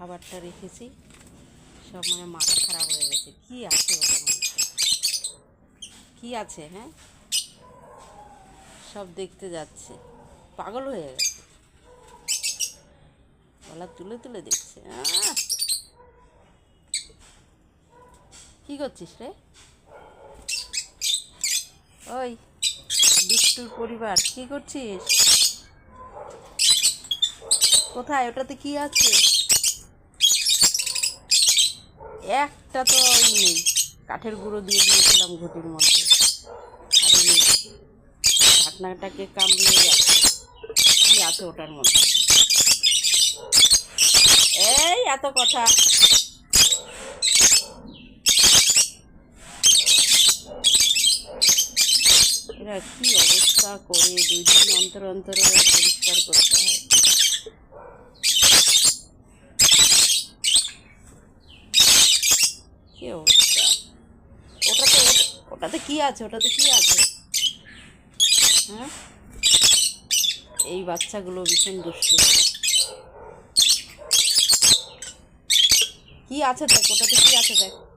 খাবারটা রেখেছি। সব মানে মাথা খারাপ হয়ে গেছে। কি আছে ওটার মধ্যে কি আছে হ্যাঁ? সব দেখতে যাচ্ছে। পাগল হয়ে গেছে। গলা তুলে তুলে দেখছে! কি করছিস রে? ওই, দুষ্টুর পরিবার। কি করছিস? কোথায়? ওটাতে কি আছে? একটা তো ওই নেই। কাঠের গুঁড়ো দিয়ে দিয়েছিলাম ঘটির মধ্যে। আর ওই ঢাকনাটাকে কামড়িয়ে যাচ্ছে। কি আছে ওটার মধ্যে? এই, এত কথা। এরা কি অবস্থা করে? দুই দিন অন্তর অন্তর পরিষ্কার করতে হয় কি অবস্থা? ওটাতে ওটা- ওটাতে কি আছে? ওটাতে কি আছে? হ্যাঁ? এই বাচ্চাগুলো ভীষণ দুষ্ট। কি আছে দেখ? ওটাতে কি আছে দেখ?